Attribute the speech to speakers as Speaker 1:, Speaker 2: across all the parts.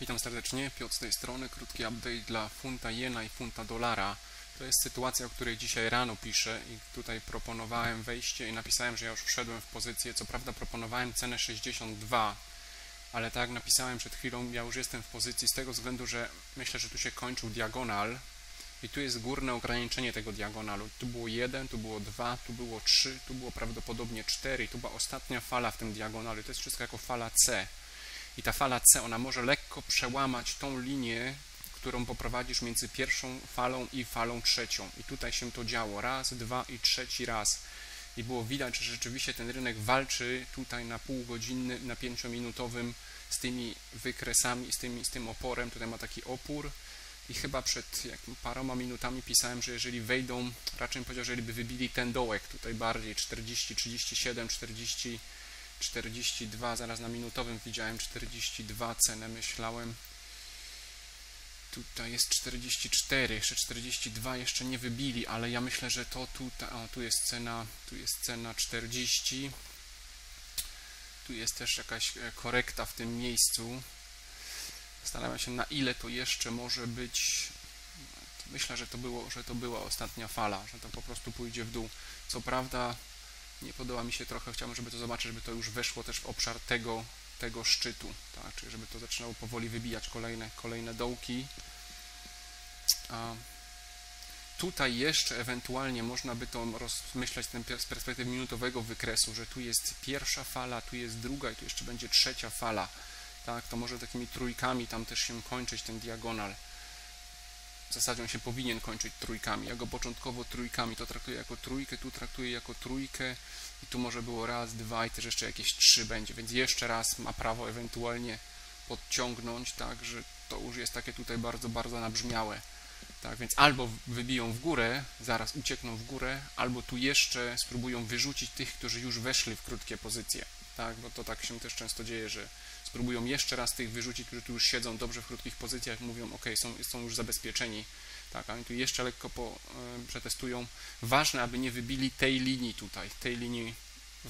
Speaker 1: Witam serdecznie, Piotr z tej strony. Krótki update dla funta jena i funta dolara. To jest sytuacja, o której dzisiaj rano piszę i tutaj proponowałem wejście i napisałem, że ja już wszedłem w pozycję. Co prawda proponowałem cenę 62, ale tak jak napisałem przed chwilą, ja już jestem w pozycji z tego względu, że myślę, że tu się kończył diagonal i tu jest górne ograniczenie tego diagonalu. Tu było 1, tu było 2, tu było 3, tu było prawdopodobnie 4 i tu była ostatnia fala w tym diagonalu. To jest wszystko jako fala C i ta fala C, ona może lekko przełamać tą linię, którą poprowadzisz między pierwszą falą i falą trzecią. I tutaj się to działo raz, dwa i trzeci raz. I było widać, że rzeczywiście ten rynek walczy tutaj na półgodzinny, na pięciominutowym z tymi wykresami, z, tymi, z tym oporem. Tutaj ma taki opór. I chyba przed jak, paroma minutami pisałem, że jeżeli wejdą, raczej bym powiedział, że jeżeli by wybili ten dołek tutaj bardziej 40, 37, 40, 42, zaraz na minutowym widziałem 42 cenę, myślałem. Tutaj jest 44, jeszcze 42 jeszcze nie wybili, ale ja myślę, że to tutaj, o, tu jest cena, tu jest cena 40. Tu jest też jakaś e, korekta w tym miejscu. Zastanawiam się, na ile to jeszcze może być. Myślę, że to, było, że to była ostatnia fala, że to po prostu pójdzie w dół. Co prawda, nie podoba mi się trochę, chciałbym, żeby to zobaczyć, żeby to już weszło też w obszar tego, tego szczytu, tak? czyli żeby to zaczynało powoli wybijać kolejne, kolejne dołki. A tutaj jeszcze ewentualnie można by to rozmyślać z perspektywy minutowego wykresu, że tu jest pierwsza fala, tu jest druga i tu jeszcze będzie trzecia fala. Tak, to może takimi trójkami tam też się kończyć ten diagonal w zasadzie on się powinien kończyć trójkami. Ja go początkowo trójkami to traktuję jako trójkę, tu traktuję jako trójkę i tu może było raz, dwa i też jeszcze jakieś trzy będzie, więc jeszcze raz ma prawo ewentualnie podciągnąć, tak, że to już jest takie tutaj bardzo, bardzo nabrzmiałe. Tak, więc albo wybiją w górę, zaraz uciekną w górę, albo tu jeszcze spróbują wyrzucić tych, którzy już weszli w krótkie pozycje. Tak, bo to tak się też często dzieje, że spróbują jeszcze raz tych wyrzucić, którzy tu już siedzą dobrze w krótkich pozycjach, mówią, ok, są, są już zabezpieczeni, tak, a oni tu jeszcze lekko po, y, przetestują. Ważne, aby nie wybili tej linii tutaj, tej linii,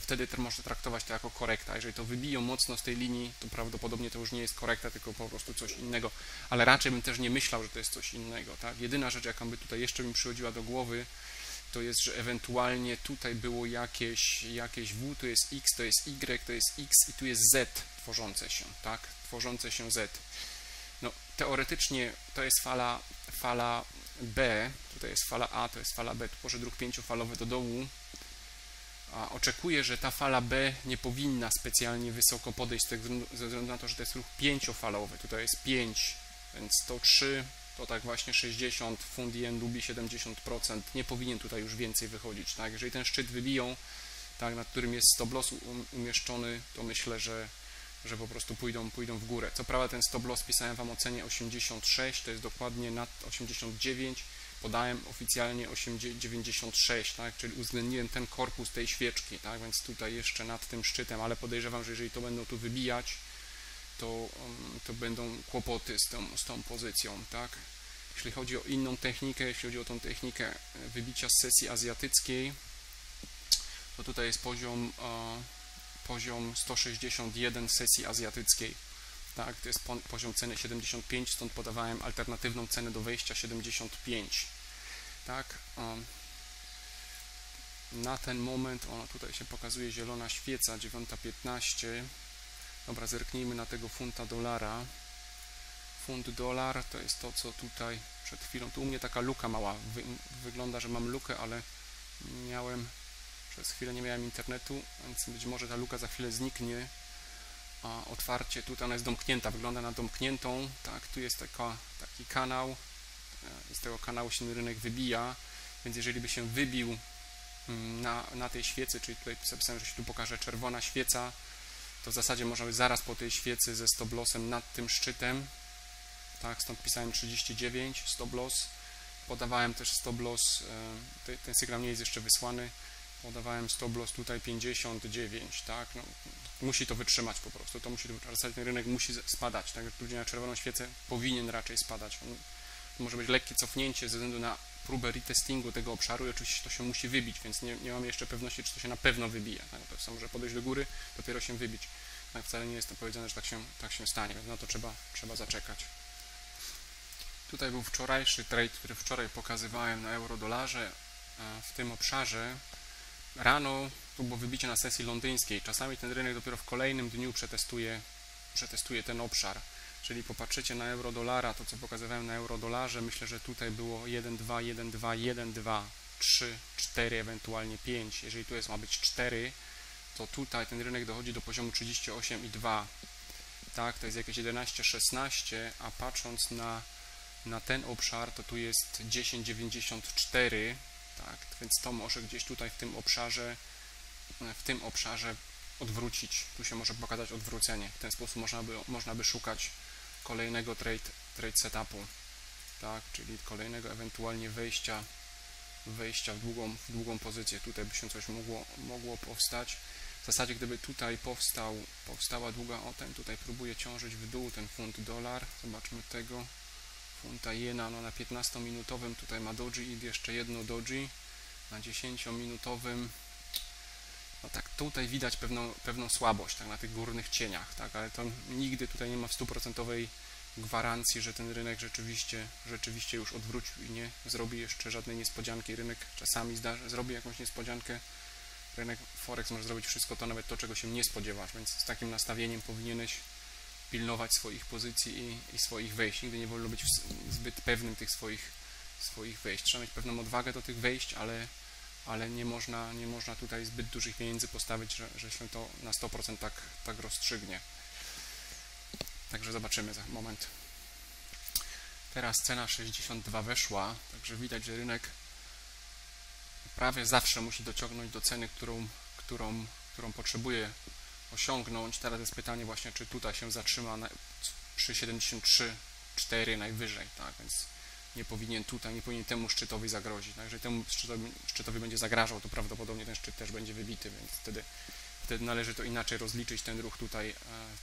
Speaker 1: wtedy można traktować to jako korekta. Jeżeli to wybiją mocno z tej linii, to prawdopodobnie to już nie jest korekta, tylko po prostu coś innego, ale raczej bym też nie myślał, że to jest coś innego, tak. Jedyna rzecz, jaką by tutaj jeszcze mi przychodziła do głowy, to jest, że ewentualnie tutaj było jakieś, jakieś W, to jest X, to jest Y, to jest X i tu jest Z tworzące się, tak? Tworzące się Z. No, teoretycznie to jest fala, fala B, tutaj jest fala A, to jest fala B, tu poszedł ruch pięciofalowy do dołu. A oczekuję, że ta fala B nie powinna specjalnie wysoko podejść ze względu na to, że to jest ruch pięciofalowy. Tutaj jest 5, więc to 3, to tak właśnie 60, fund jen lubi 70%, nie powinien tutaj już więcej wychodzić, tak? Jeżeli ten szczyt wybiją, tak, nad którym jest stop loss umieszczony, to myślę, że, że po prostu pójdą, pójdą w górę. Co prawda ten stop loss pisałem Wam o cenie 86, to jest dokładnie nad 89, podałem oficjalnie 96, tak, czyli uwzględniłem ten korpus tej świeczki, tak, więc tutaj jeszcze nad tym szczytem, ale podejrzewam, że jeżeli to będą tu wybijać, to, um, to będą kłopoty z tą, z tą pozycją, tak? Jeśli chodzi o inną technikę, jeśli chodzi o tą technikę e, wybicia z sesji azjatyckiej, to tutaj jest poziom, poziom 161 sesji azjatyckiej. Tak, to jest poziom ceny 75, stąd podawałem alternatywną cenę do wejścia 75. Tak, na ten moment, o tutaj się pokazuje zielona świeca, 9.15, Dobra, zerknijmy na tego funta dolara. Funt dolar to jest to, co tutaj przed chwilą. Tu u mnie taka luka mała. Wy, wygląda, że mam lukę, ale miałem przez chwilę nie miałem internetu, więc być może ta luka za chwilę zniknie. A otwarcie tutaj ona jest domknięta, wygląda na domkniętą. Tak, tu jest taka, taki kanał. I z tego kanału się rynek wybija, więc jeżeli by się wybił mm, na, na tej świecy, czyli tutaj zapisałem, że się tu pokaże czerwona świeca, to w zasadzie można być zaraz po tej świecy ze stop lossem nad tym szczytem. Tak, stąd pisałem 39 stop loss. Podawałem też stop loss, e, ten sygnał nie jest jeszcze wysłany. Podawałem stop loss tutaj 59, tak, no, musi to wytrzymać po prostu, to musi, ten rynek musi spadać, tak, tu na czerwoną świecę powinien raczej spadać. On, może być lekkie cofnięcie ze względu na próbę retestingu tego obszaru i oczywiście to się musi wybić, więc nie, nie mamy jeszcze pewności, czy to się na pewno wybije. Tak? To może podejść do góry, dopiero się wybić. Tak wcale nie jest to powiedziane, że tak się, tak się stanie, więc na to trzeba, trzeba zaczekać. Tutaj był wczorajszy trade, który wczoraj pokazywałem na euro-dolarze. W tym obszarze rano było wybicie na sesji londyńskiej. Czasami ten rynek dopiero w kolejnym dniu przetestuje, przetestuje ten obszar. Czyli popatrzycie na euro-dolara, to co pokazywałem na euro-dolarze, myślę, że tutaj było 1, 2, 1, 2, 1, 2, 3, 4, ewentualnie 5. Jeżeli tu jest ma być 4, to tutaj ten rynek dochodzi do poziomu 38,2. Tak, to jest jakieś 11, 16, a patrząc na, na ten obszar, to tu jest 10,94. Tak, więc to może gdzieś tutaj w tym obszarze w tym obszarze odwrócić. Tu się może pokazać odwrócenie. W ten sposób można by, można by szukać kolejnego trade, trade setupu, tak, czyli kolejnego ewentualnie wejścia, wejścia w długą, w długą pozycję. Tutaj by się coś mogło, mogło powstać. W zasadzie gdyby tutaj powstał, powstała długa o ten, tutaj próbuje ciążyć w dół ten funt dolar. Zobaczmy tego. Funta jena no na 15-minutowym tutaj ma doji i jeszcze jedno doji. Na 10-minutowym no tak tutaj widać pewną, pewną słabość tak, na tych górnych cieniach, tak, ale to nigdy tutaj nie ma w stuprocentowej gwarancji, że ten rynek rzeczywiście, rzeczywiście już odwrócił i nie zrobi jeszcze żadnej niespodzianki. Rynek czasami zdarzy, zrobi jakąś niespodziankę. Rynek Forex może zrobić wszystko to, nawet to, czego się nie spodziewasz, więc z takim nastawieniem powinieneś pilnować swoich pozycji i, i swoich wejść. Nigdy nie wolno być zbyt pewnym tych swoich, swoich wejść. Trzeba mieć pewną odwagę do tych wejść, ale ale nie można, nie można tutaj zbyt dużych pieniędzy postawić, że, że się to na 100% tak, tak rozstrzygnie. Także zobaczymy za moment. Teraz cena 62 weszła, także widać, że rynek prawie zawsze musi dociągnąć do ceny, którą, którą, którą potrzebuje osiągnąć. Teraz jest pytanie właśnie, czy tutaj się zatrzyma na, przy 73,4 najwyżej, tak, więc nie powinien tutaj, nie powinien temu szczytowi zagrozić. Tak? Jeżeli temu szczytowi, szczytowi będzie zagrażał, to prawdopodobnie ten szczyt też będzie wybity, więc wtedy, wtedy należy to inaczej rozliczyć, ten ruch tutaj, e,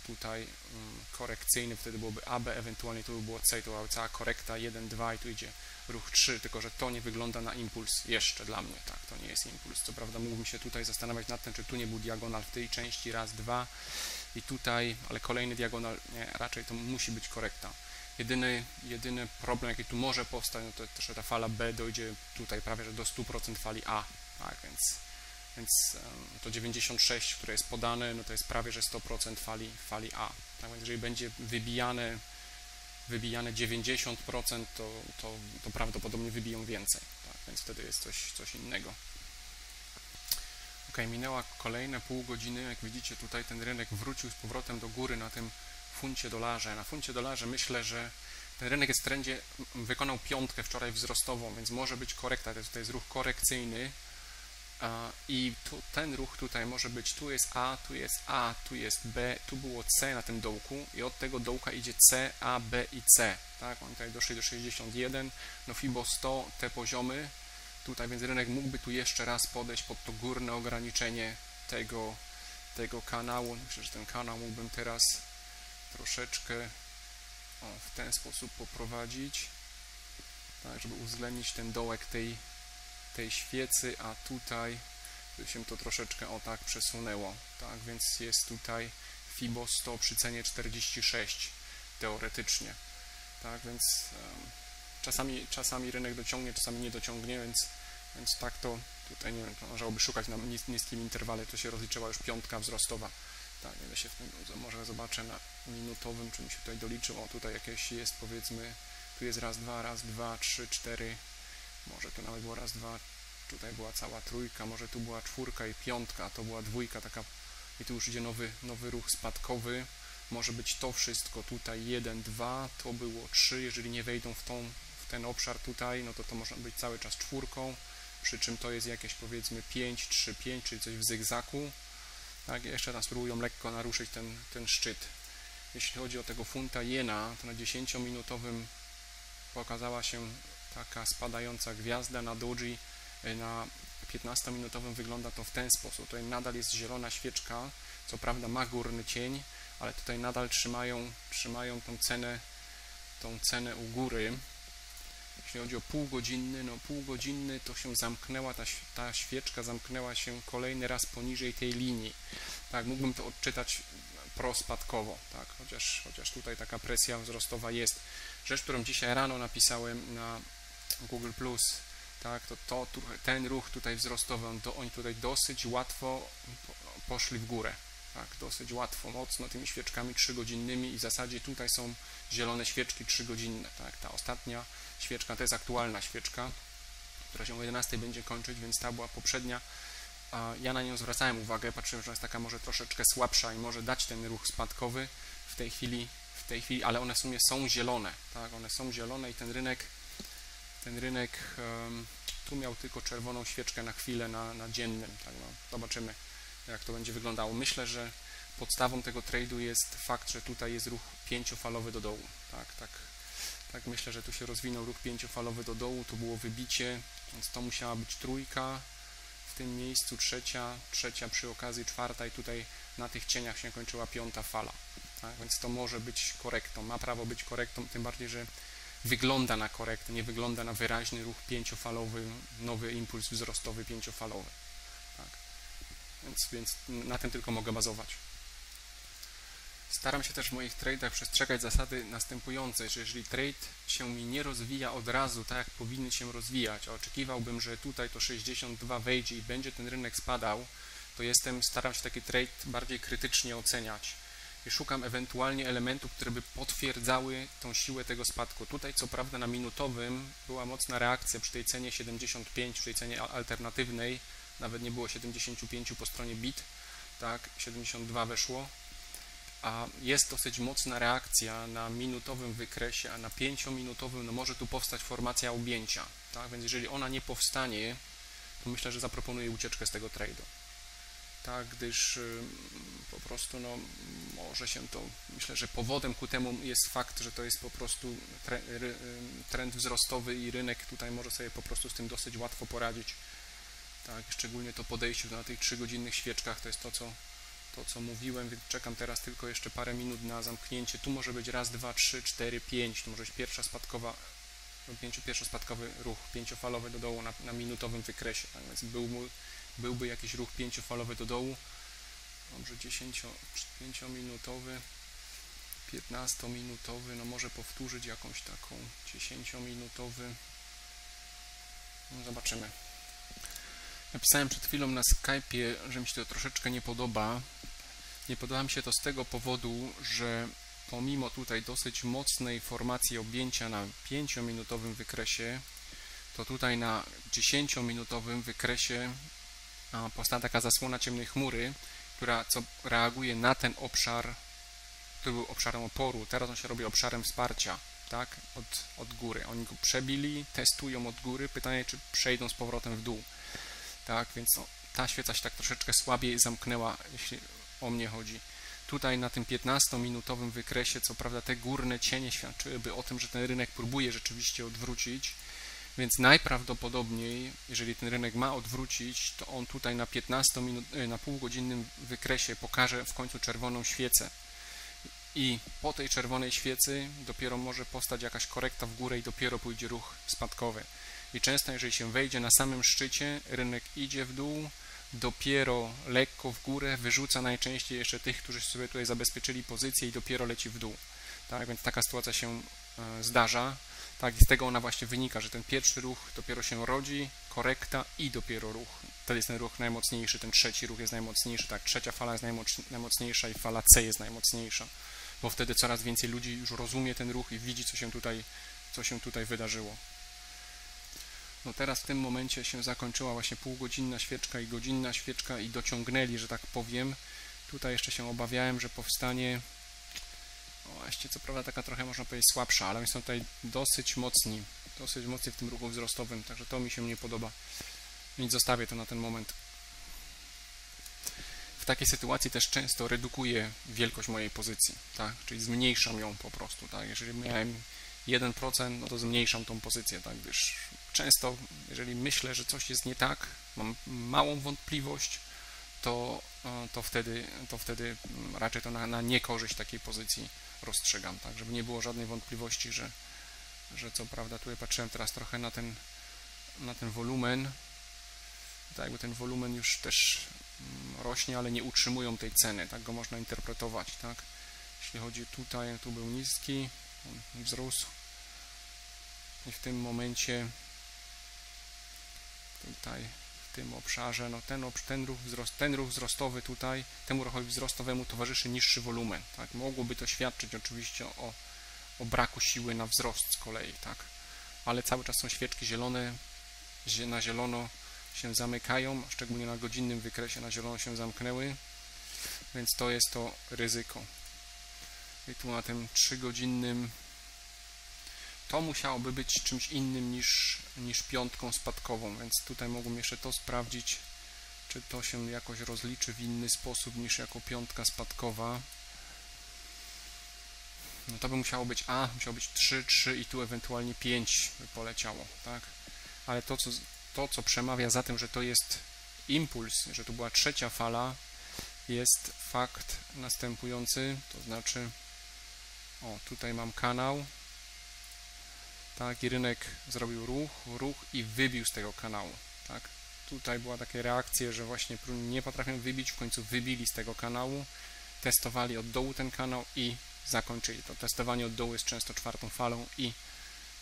Speaker 1: tutaj mm, korekcyjny, wtedy byłoby AB, ewentualnie tu by było C, to była cała korekta 1, 2 i tu idzie ruch 3, tylko że to nie wygląda na impuls jeszcze dla mnie, tak, to nie jest impuls. Co prawda mógłbym się tutaj zastanawiać nad tym, czy tu nie był diagonal w tej części, raz, dwa i tutaj, ale kolejny diagonal, nie, raczej to musi być korekta. Jedyny, jedyny problem, jaki tu może powstać, no to, że ta fala B dojdzie tutaj prawie że do 100% fali A, tak, więc, więc to 96, które jest podane, no to jest prawie że 100% fali, fali A. Tak więc jeżeli będzie wybijane, wybijane 90%, to, to, to prawdopodobnie wybiją więcej, tak, więc wtedy jest coś, coś innego. Ok, minęła kolejne pół godziny, jak widzicie tutaj ten rynek wrócił z powrotem do góry na tym funcie dolarze. Na funcie dolarze myślę, że ten rynek jest w trendzie, wykonał piątkę wczoraj wzrostową, więc może być korekta, to jest, to jest ruch korekcyjny i tu, ten ruch tutaj może być, tu jest A, tu jest A, tu jest B, tu było C na tym dołku i od tego dołka idzie C, A, B i C, tak, oni tutaj doszli do 61, no FIBO 100, te poziomy, tutaj, więc rynek mógłby tu jeszcze raz podejść pod to górne ograniczenie tego, tego kanału, myślę, że ten kanał mógłbym teraz troszeczkę o, w ten sposób poprowadzić, tak, żeby uwzględnić ten dołek tej, tej świecy, a tutaj się to troszeczkę o tak przesunęło, tak, więc jest tutaj FIBO 100 przy cenie 46 teoretycznie, tak, więc um, czasami, czasami rynek dociągnie, czasami nie dociągnie, więc, więc tak to tutaj nie wiem, należałoby szukać na niskim interwale, to się rozliczyła już piątka wzrostowa, tak, nie się w tym, może zobaczę na minutowym, czy mi się tutaj doliczył, o tutaj jakieś jest powiedzmy, tu jest raz, dwa, raz, dwa, trzy, cztery, może tu nawet było raz, dwa, tutaj była cała trójka, może tu była czwórka i piątka, to była dwójka taka i tu już idzie nowy, nowy ruch spadkowy, może być to wszystko tutaj 1, 2, to było 3, jeżeli nie wejdą w, tą, w ten obszar tutaj, no to to może być cały czas czwórką, przy czym to jest jakieś powiedzmy 5, 3, 5, czyli coś w zygzaku, tak, jeszcze raz próbują lekko naruszyć ten, ten szczyt. Jeśli chodzi o tego funta jena, to na 10-minutowym pokazała się taka spadająca gwiazda na doji, na 15-minutowym wygląda to w ten sposób. Tutaj nadal jest zielona świeczka, co prawda ma górny cień, ale tutaj nadal trzymają, trzymają tą cenę, tą cenę u góry. Jeśli chodzi o półgodzinny, no półgodzinny to się zamknęła, ta, ta świeczka zamknęła się kolejny raz poniżej tej linii. Tak, mógłbym to odczytać prospadkowo, tak? chociaż, chociaż tutaj taka presja wzrostowa jest. Rzecz, którą dzisiaj rano napisałem na Google+, tak, to, to ten ruch tutaj wzrostowy, to oni tutaj dosyć łatwo poszli w górę, tak, dosyć łatwo, mocno tymi świeczkami trzygodzinnymi i w zasadzie tutaj są zielone świeczki trzygodzinne, tak, ta ostatnia świeczka to jest aktualna świeczka, która się o 11 będzie kończyć, więc ta była poprzednia, ja na nią zwracałem uwagę, patrzyłem, że jest taka może troszeczkę słabsza i może dać ten ruch spadkowy w tej chwili, w tej chwili, ale one w sumie są zielone, tak, one są zielone i ten rynek, ten rynek tu miał tylko czerwoną świeczkę na chwilę na, na dziennym, tak, no, zobaczymy jak to będzie wyglądało. Myślę, że podstawą tego trade'u jest fakt, że tutaj jest ruch pięciofalowy do dołu, tak, tak, tak myślę, że tu się rozwinął ruch pięciofalowy do dołu, tu było wybicie, więc to musiała być trójka, w tym miejscu trzecia, trzecia przy okazji czwarta i tutaj na tych cieniach się kończyła piąta fala. Tak? Więc to może być korektą, ma prawo być korektą, tym bardziej, że wygląda na korektę, nie wygląda na wyraźny ruch pięciofalowy, nowy impuls wzrostowy pięciofalowy. Tak? Więc, więc na tym tylko mogę bazować. Staram się też w moich trade'ach przestrzegać zasady następującej, że jeżeli trade się mi nie rozwija od razu tak, jak powinny się rozwijać, a oczekiwałbym, że tutaj to 62 wejdzie i będzie ten rynek spadał, to jestem, staram się taki trade bardziej krytycznie oceniać szukam ewentualnie elementów, które by potwierdzały tą siłę tego spadku. Tutaj co prawda na minutowym była mocna reakcja przy tej cenie 75, przy tej cenie alternatywnej, nawet nie było 75 po stronie bit, tak, 72 weszło, a jest dosyć mocna reakcja na minutowym wykresie, a na pięciominutowym no może tu powstać formacja objęcia, tak? więc jeżeli ona nie powstanie, to myślę, że zaproponuję ucieczkę z tego trade'u, tak, gdyż po prostu no, może się to, myślę, że powodem ku temu jest fakt, że to jest po prostu trend wzrostowy i rynek tutaj może sobie po prostu z tym dosyć łatwo poradzić, tak, szczególnie to podejście na tych trzygodzinnych świeczkach, to jest to, co to, co mówiłem, więc czekam teraz tylko jeszcze parę minut na zamknięcie. Tu może być raz, dwa, trzy, cztery, pięć. Tu może być pierwsza spadkowa, pięciu, pierwszospadkowy ruch pięciofalowy do dołu na, na minutowym wykresie. Tak więc był, byłby jakiś ruch pięciofalowy do dołu. Dobrze, 10, 5-minutowy, 15-minutowy, no może powtórzyć jakąś taką 10-minutowy. No zobaczymy. Napisałem przed chwilą na Skype'ie, że mi się to troszeczkę nie podoba. Nie podoba mi się to z tego powodu, że pomimo tutaj dosyć mocnej formacji objęcia na 5-minutowym wykresie, to tutaj na 10-minutowym wykresie powstała taka zasłona ciemnej chmury, która co reaguje na ten obszar, który był obszarem oporu, teraz on się robi obszarem wsparcia, tak, od, od góry. Oni go przebili, testują od góry, pytanie, czy przejdą z powrotem w dół tak, więc no, ta świeca się tak troszeczkę słabiej zamknęła, jeśli o mnie chodzi. Tutaj na tym 15-minutowym wykresie, co prawda te górne cienie świadczyłyby o tym, że ten rynek próbuje rzeczywiście odwrócić, więc najprawdopodobniej, jeżeli ten rynek ma odwrócić, to on tutaj na 15 minut, e, na półgodzinnym wykresie pokaże w końcu czerwoną świecę. I po tej czerwonej świecy dopiero może powstać jakaś korekta w górę i dopiero pójdzie ruch spadkowy i często jeżeli się wejdzie na samym szczycie, rynek idzie w dół, dopiero lekko w górę, wyrzuca najczęściej jeszcze tych, którzy sobie tutaj zabezpieczyli pozycję i dopiero leci w dół. Tak, więc taka sytuacja się e, zdarza. Tak, i z tego ona właśnie wynika, że ten pierwszy ruch dopiero się rodzi, korekta i dopiero ruch. Wtedy jest ten ruch najmocniejszy, ten trzeci ruch jest najmocniejszy, tak, trzecia fala jest najmocniejsza i fala C jest najmocniejsza, bo wtedy coraz więcej ludzi już rozumie ten ruch i widzi, co się tutaj, co się tutaj wydarzyło. No teraz w tym momencie się zakończyła właśnie półgodzinna świeczka i godzinna świeczka i dociągnęli, że tak powiem. Tutaj jeszcze się obawiałem, że powstanie o, właściwie co prawda taka trochę można powiedzieć słabsza, ale oni są tutaj dosyć mocni, dosyć mocni w tym ruchu wzrostowym, także to mi się nie podoba. Więc zostawię to na ten moment. W takiej sytuacji też często redukuję wielkość mojej pozycji, tak? czyli zmniejszam ją po prostu. Tak? Jeżeli miałem 1%, no to zmniejszam tą pozycję, tak? gdyż często, jeżeli myślę, że coś jest nie tak, mam małą wątpliwość, to, e, to, wtedy, to wtedy raczej to na, na niekorzyść takiej pozycji rozstrzygam, tak, żeby nie było żadnej wątpliwości, że, że co prawda tutaj patrzyłem teraz trochę na ten, na ten wolumen, tak ten wolumen już też mm, rośnie, ale nie utrzymują tej ceny, tak go można interpretować, tak? Jeśli chodzi tutaj, tu był niski, on wzrósł i w tym momencie tutaj tym obszarze, no ten, ten, ruch wzrost, ten ruch wzrostowy tutaj, temu ruchowi wzrostowemu towarzyszy niższy wolumen, tak? Mogłoby to świadczyć oczywiście o, o braku siły na wzrost z kolei, tak? Ale cały czas są świeczki zielone, na zielono się zamykają, szczególnie na godzinnym wykresie na zielono się zamknęły, więc to jest to ryzyko. I tu na tym 3-godzinnym to musiałoby być czymś innym niż, niż piątką spadkową, więc tutaj mogłem jeszcze to sprawdzić, czy to się jakoś rozliczy w inny sposób niż jako piątka spadkowa. No to by musiało być A, musiało być 3, 3 i tu ewentualnie 5 by poleciało, tak? Ale to co, to, co przemawia za tym, że to jest impuls, że to była trzecia fala, jest fakt następujący, to znaczy o, tutaj mam kanał, tak, i rynek zrobił ruch, ruch i wybił z tego kanału, tak. Tutaj była taka reakcja, że właśnie nie potrafią wybić, w końcu wybili z tego kanału, testowali od dołu ten kanał i zakończyli to. Testowanie od dołu jest często czwartą falą i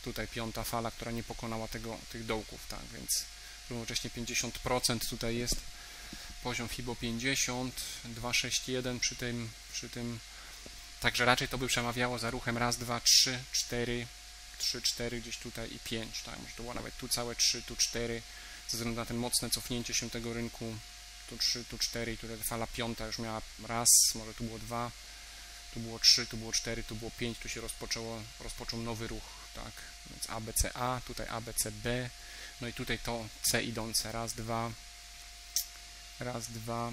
Speaker 1: tutaj piąta fala, która nie pokonała tego, tych dołków, tak, więc równocześnie 50% tutaj jest poziom FIBO 50, 261 przy tym, przy tym Także raczej to by przemawiało za ruchem raz, dwa, trzy, cztery, trzy, cztery gdzieś tutaj i pięć, tak, może to było nawet tu całe trzy, tu cztery, ze względu na ten mocne cofnięcie się tego rynku, tu trzy, tu cztery i tutaj fala piąta już miała raz, może tu było dwa, tu było trzy, tu było cztery, tu było pięć, tu się rozpoczęło, rozpoczął nowy ruch, tak, więc ABCA, tutaj ABCB, no i tutaj to C idące, raz, dwa, raz, dwa,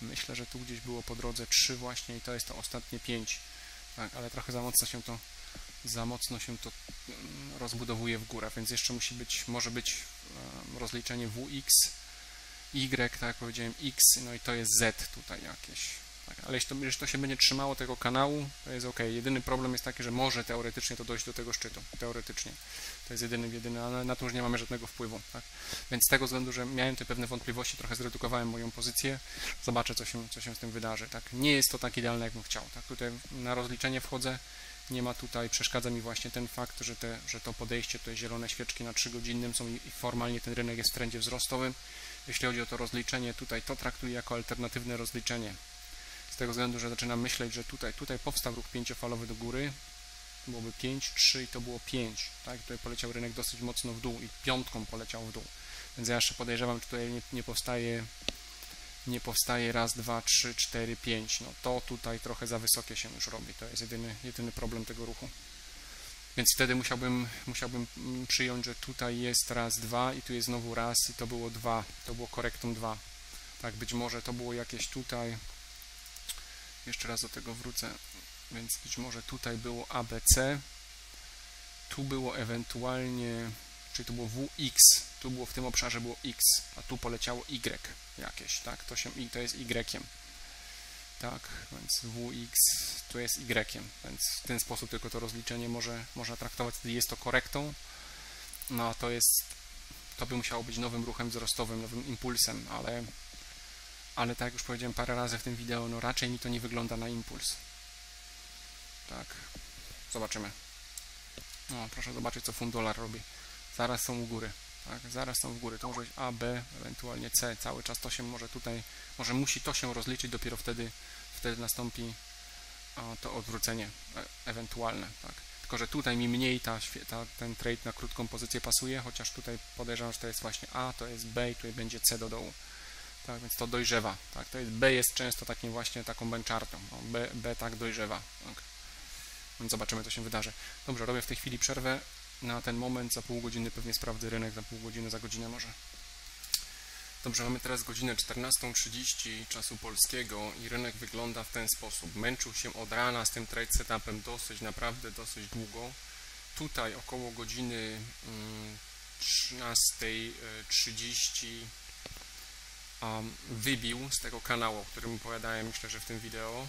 Speaker 1: Myślę, że tu gdzieś było po drodze 3 właśnie i to jest to ostatnie 5. Tak, ale trochę za mocno się to za mocno się to mm, rozbudowuje w górę, więc jeszcze musi być, może być rozliczenie WX, Y, tak jak powiedziałem, X, no i to jest Z tutaj jakieś. Tak, ale jeśli to, jeśli to się będzie trzymało tego kanału, to jest ok. Jedyny problem jest taki, że może teoretycznie to dojść do tego szczytu. Teoretycznie. To jest jedyny, jedyny, ale na to już nie mamy żadnego wpływu. Tak? Więc z tego względu, że miałem te pewne wątpliwości, trochę zredukowałem moją pozycję. Zobaczę, co się, co się z tym wydarzy. Tak? Nie jest to tak idealne, jakbym chciał. Tak? Tutaj na rozliczenie wchodzę. Nie ma tutaj, przeszkadza mi właśnie ten fakt, że, te, że to podejście, te zielone świeczki na 3 godzinnym są i formalnie ten rynek jest w trendzie wzrostowym. Jeśli chodzi o to rozliczenie, tutaj to traktuję jako alternatywne rozliczenie tego względu, że zaczynam myśleć, że tutaj, tutaj powstał ruch pięciofalowy do góry, byłoby 5, 3 i to było 5, tak? Tutaj poleciał rynek dosyć mocno w dół i piątką poleciał w dół. Więc ja jeszcze podejrzewam, czy tutaj nie, nie powstaje nie powstaje raz, dwa, trzy, cztery, pięć. No to tutaj trochę za wysokie się już robi. To jest jedyny, jedyny problem tego ruchu. Więc wtedy musiałbym, musiałbym przyjąć, że tutaj jest raz, dwa i tu jest znowu raz i to było dwa. To było korektą dwa. Tak, być może to było jakieś tutaj jeszcze raz do tego wrócę. Więc być może tutaj było ABC. Tu było ewentualnie, czyli to było WX. Tu było w tym obszarze było X, a tu poleciało Y jakieś, tak? To, się, to jest Y. Tak, więc WX tu jest Y, więc w ten sposób tylko to rozliczenie może, można traktować, wtedy jest to korektą. No a to jest, to by musiało być nowym ruchem wzrostowym, nowym impulsem, ale ale tak jak już powiedziałem parę razy w tym wideo, no raczej mi to nie wygląda na impuls. Tak, zobaczymy. No, proszę zobaczyć, co fund dolar robi. Zaraz są u góry. Tak, zaraz są w góry. To może być A, B, ewentualnie C. Cały czas to się może tutaj, może musi to się rozliczyć, dopiero wtedy, wtedy nastąpi to odwrócenie e, ewentualne. Tak. Tylko, że tutaj mi mniej ta, ta, ten trade na krótką pozycję pasuje, chociaż tutaj podejrzewam, że to jest właśnie A, to jest B i tutaj będzie C do dołu tak, więc to dojrzewa, tak, to jest, B jest często takim właśnie taką benchmarką, no, B, B tak dojrzewa, tak. więc zobaczymy, co się wydarzy. Dobrze, robię w tej chwili przerwę na ten moment, za pół godziny pewnie sprawdzę rynek, za pół godziny, za godzinę może. Dobrze, mamy teraz godzinę 14.30 czasu polskiego i rynek wygląda w ten sposób. Męczył się od rana z tym trade setupem dosyć, naprawdę dosyć długo. Tutaj około godziny 13.30 mm, wybił z tego kanału, o którym opowiadałem, myślę, że w tym wideo.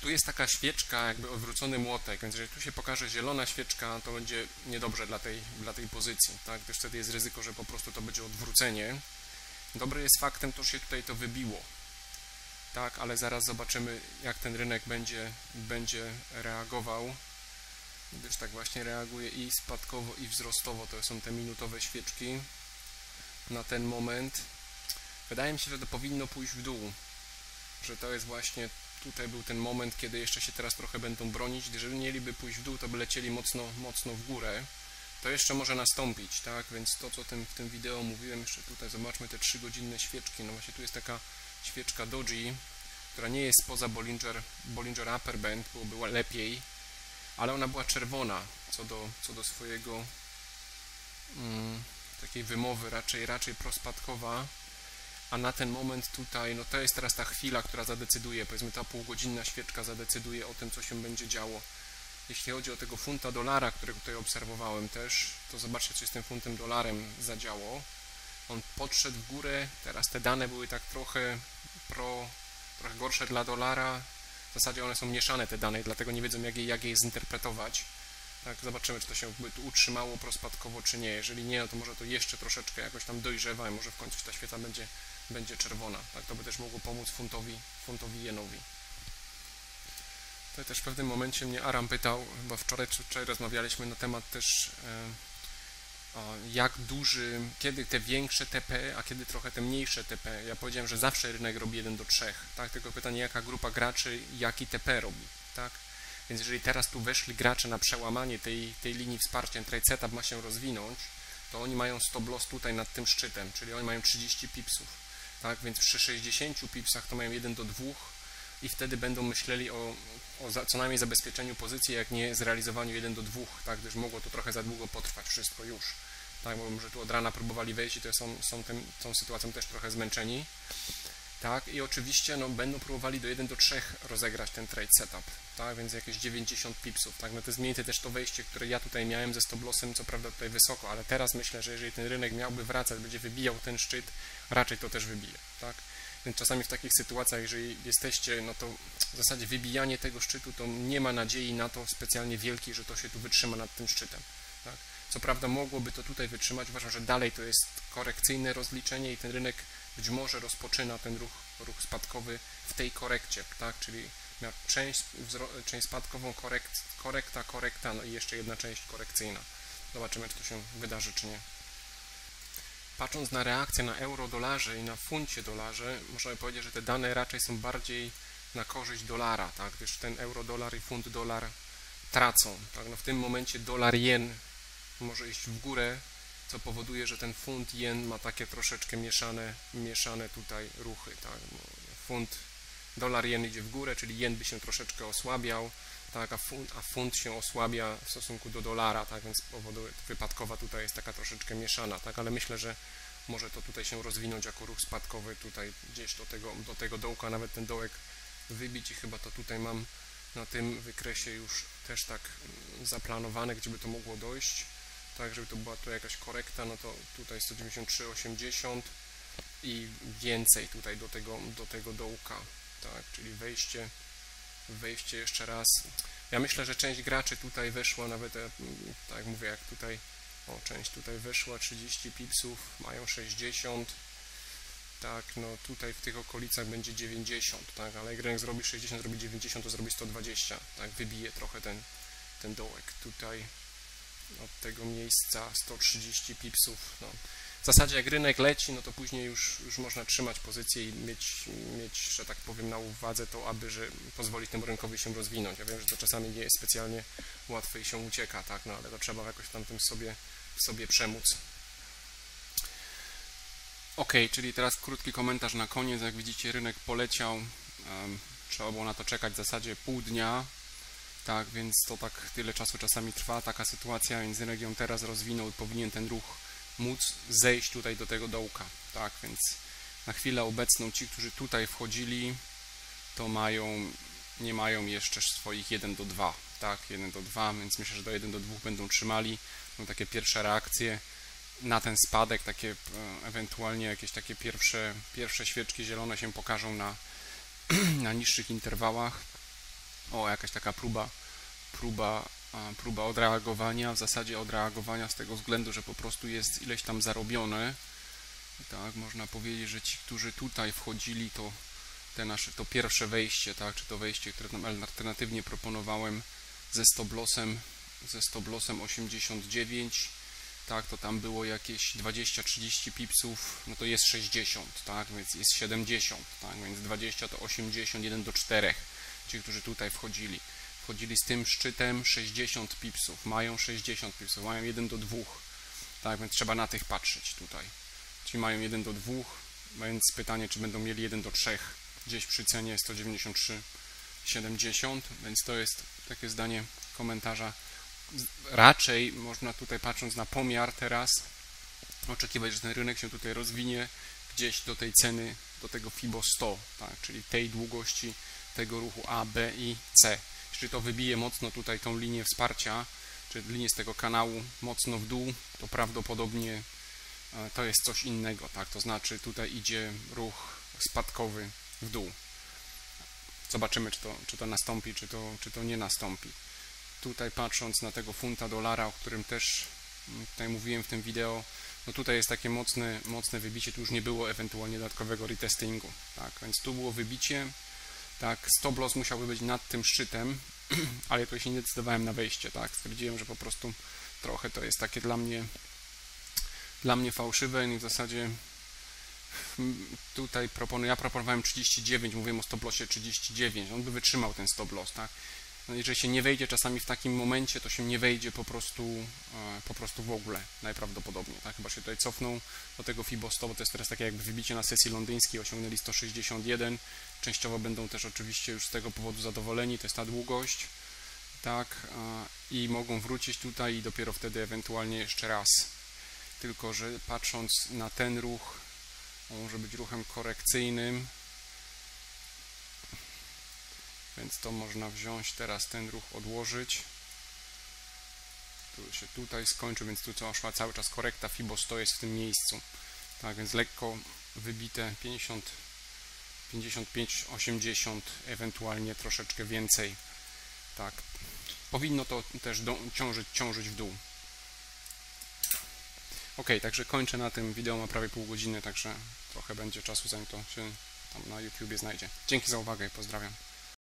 Speaker 1: Tu jest taka świeczka, jakby odwrócony młotek, więc jeżeli tu się pokaże zielona świeczka, to będzie niedobrze dla tej, dla tej pozycji, tak? gdyż wtedy jest ryzyko, że po prostu to będzie odwrócenie. Dobre jest faktem to, że się tutaj to wybiło, tak, ale zaraz zobaczymy, jak ten rynek będzie, będzie reagował, gdyż tak właśnie reaguje i spadkowo, i wzrostowo, to są te minutowe świeczki na ten moment. Wydaje mi się, że to powinno pójść w dół, że to jest właśnie tutaj był ten moment, kiedy jeszcze się teraz trochę będą bronić. Jeżeli mieliby pójść w dół, to by lecieli mocno, mocno w górę. To jeszcze może nastąpić, tak? Więc to, co tym, w tym wideo mówiłem, jeszcze tutaj zobaczmy te 3 godzinne świeczki. No właśnie tu jest taka świeczka Doji, która nie jest poza Bollinger, Bollinger Upper Band, byłoby lepiej, ale ona była czerwona co do, co do swojego mm, takiej wymowy, raczej, raczej prospadkowa a na ten moment tutaj, no to jest teraz ta chwila, która zadecyduje, powiedzmy ta półgodzinna świeczka zadecyduje o tym, co się będzie działo. Jeśli chodzi o tego funta dolara, którego tutaj obserwowałem też, to zobaczcie, co się z tym funtem dolarem zadziało. On podszedł w górę, teraz te dane były tak trochę pro, trochę gorsze dla dolara. W zasadzie one są mieszane te dane, dlatego nie wiedzą, jak je, jak je zinterpretować. Tak, zobaczymy, czy to się utrzymało prospadkowo, czy nie. Jeżeli nie, no to może to jeszcze troszeczkę jakoś tam dojrzewa i może w końcu ta świeca będzie będzie czerwona. Tak, to by też mogło pomóc funtowi, funtowi jenowi. Tutaj też w pewnym momencie mnie Aram pytał, bo wczoraj czy wczoraj rozmawialiśmy na temat też e, jak duży, kiedy te większe TP, a kiedy trochę te mniejsze TP. Ja powiedziałem, że zawsze rynek robi 1 do 3, tak? Tylko pytanie, jaka grupa graczy, jaki TP robi, tak? Więc jeżeli teraz tu weszli gracze na przełamanie tej, tej linii wsparcia, trade setup ma się rozwinąć, to oni mają stop loss tutaj nad tym szczytem, czyli oni mają 30 pipsów tak, więc przy 60 pipsach to mają 1 do 2 i wtedy będą myśleli o, o za, co najmniej zabezpieczeniu pozycji, jak nie zrealizowaniu 1 do 2, tak, gdyż mogło to trochę za długo potrwać wszystko już. Tak, bo może tu od rana próbowali wejść i to są, są tym, tą sytuacją też trochę zmęczeni tak, i oczywiście no, będą próbowali do 1 do 3 rozegrać ten trade setup, tak, więc jakieś 90 pipsów, tak, no to jest mniej też to wejście, które ja tutaj miałem ze stop lossem, co prawda tutaj wysoko, ale teraz myślę, że jeżeli ten rynek miałby wracać, będzie wybijał ten szczyt, raczej to też wybije, tak, więc czasami w takich sytuacjach, jeżeli jesteście, no to w zasadzie wybijanie tego szczytu, to nie ma nadziei na to specjalnie wielkiej, że to się tu wytrzyma nad tym szczytem, tak, co prawda mogłoby to tutaj wytrzymać, uważam, że dalej to jest korekcyjne rozliczenie i ten rynek być może rozpoczyna ten ruch, ruch spadkowy w tej korekcie, tak? czyli miał część, część spadkową, korekt, korekta, korekta, no i jeszcze jedna część korekcyjna. Zobaczymy, czy to się wydarzy, czy nie. Patrząc na reakcję na euro-dolarze i na funcie dolarze, możemy powiedzieć, że te dane raczej są bardziej na korzyść dolara, tak? gdyż ten euro-dolar i funt dolar tracą. Tak? No w tym momencie dolar-jen może iść w górę, co powoduje, że ten funt jen ma takie troszeczkę mieszane, mieszane tutaj ruchy. Tak? Funt, dolar jen idzie w górę, czyli jen by się troszeczkę osłabiał, tak? a, funt, a funt się osłabia w stosunku do dolara, tak? więc powoduje, wypadkowa tutaj jest taka troszeczkę mieszana, tak? ale myślę, że może to tutaj się rozwinąć jako ruch spadkowy tutaj gdzieś do tego, do tego dołka, nawet ten dołek wybić i chyba to tutaj mam na tym wykresie już też tak zaplanowane, gdzie by to mogło dojść tak, żeby to była tu jakaś korekta, no to tutaj 193,80 i więcej tutaj do tego, do tego dołka, tak, czyli wejście, wejście jeszcze raz. Ja myślę, że część graczy tutaj weszła nawet, e, tak mówię, jak tutaj, o, część tutaj weszła 30 pipsów, mają 60, tak, no tutaj w tych okolicach będzie 90, tak, ale jak rynek zrobi 60, zrobi 90, to zrobi 120, tak, wybije trochę ten, ten dołek. Tutaj od tego miejsca 130 pipsów. No. W zasadzie jak rynek leci, no to później już, już można trzymać pozycję i mieć, mieć, że tak powiem, na uwadze to, aby że pozwolić temu rynkowi się rozwinąć. Ja wiem, że to czasami nie jest specjalnie łatwe i się ucieka, tak, no ale to trzeba jakoś tam tym sobie, sobie przemóc. Ok, czyli teraz krótki komentarz na koniec. Jak widzicie, rynek poleciał. Um, trzeba było na to czekać w zasadzie pół dnia, tak, więc to tak tyle czasu czasami trwa taka sytuacja, więc region teraz rozwinął, powinien ten ruch móc zejść tutaj do tego dołka, tak, więc na chwilę obecną ci, którzy tutaj wchodzili, to mają, nie mają jeszcze swoich 1 do 2, tak, 1 do 2, więc myślę, że do 1 do 2 będą trzymali, są takie pierwsze reakcje na ten spadek, takie e, ewentualnie jakieś takie pierwsze, pierwsze świeczki zielone się pokażą na, na niższych interwałach, o, jakaś taka próba, próba, próba odreagowania, w zasadzie odreagowania z tego względu, że po prostu jest ileś tam zarobione, Tak, można powiedzieć, że ci, którzy tutaj wchodzili, to te nasze, to pierwsze wejście, tak, czy to wejście, które tam alternatywnie proponowałem ze stoplosem, ze stoplosem 89, tak, to tam było jakieś 20-30 pipsów, no to jest 60, tak, więc jest 70, tak, więc 20 to 80, 1 do 4, ci, którzy tutaj wchodzili. Wchodzili z tym szczytem 60 pipsów, mają 60 pipsów, mają 1 do 2, tak, więc trzeba na tych patrzeć tutaj. Czyli mają 1 do 2, więc pytanie, czy będą mieli 1 do 3, gdzieś przy cenie 193,70, więc to jest takie zdanie komentarza raczej można tutaj patrząc na pomiar teraz oczekiwać, że ten rynek się tutaj rozwinie gdzieś do tej ceny, do tego FIBO 100, tak, czyli tej długości tego ruchu A, B i C. Jeśli to wybije mocno tutaj tą linię wsparcia, czy linię z tego kanału mocno w dół, to prawdopodobnie e, to jest coś innego, tak, to znaczy tutaj idzie ruch spadkowy w dół. Zobaczymy, czy to, czy to nastąpi, czy to, czy to nie nastąpi. Tutaj patrząc na tego funta dolara, o którym też mm, tutaj mówiłem w tym wideo, no tutaj jest takie mocne, mocne wybicie, tu już nie było ewentualnie dodatkowego retestingu, tak, więc tu było wybicie, tak, stop loss musiałby być nad tym szczytem, ale się nie decydowałem na wejście, tak, stwierdziłem, że po prostu trochę to jest takie dla mnie dla mnie fałszywe. I w zasadzie mm, tutaj proponuję, ja proponowałem 39, mówiłem o stop lossie 39, on by wytrzymał ten stop loss, tak, no jeżeli się nie wejdzie czasami w takim momencie, to się nie wejdzie po prostu, e, po prostu w ogóle najprawdopodobniej, tak? Chyba się tutaj cofną do tego FIBO 100, bo to jest teraz takie jakby wybicie na sesji londyńskiej, osiągnęli 161, częściowo będą też oczywiście już z tego powodu zadowoleni, to jest ta długość, tak? I mogą wrócić tutaj i dopiero wtedy ewentualnie jeszcze raz. Tylko, że patrząc na ten ruch, on może być ruchem korekcyjnym, więc to można wziąć, teraz ten ruch odłożyć. Tu się tutaj skończy, więc tu szła cały czas korekta FIBO 100 jest w tym miejscu. Tak więc lekko wybite 50, 55, 80, ewentualnie troszeczkę więcej. Tak. Powinno to też do, ciążyć, ciążyć w dół. Ok, także kończę na tym. Wideo ma prawie pół godziny, także trochę będzie czasu, zanim to się tam na YouTubie znajdzie. Dzięki za uwagę i pozdrawiam.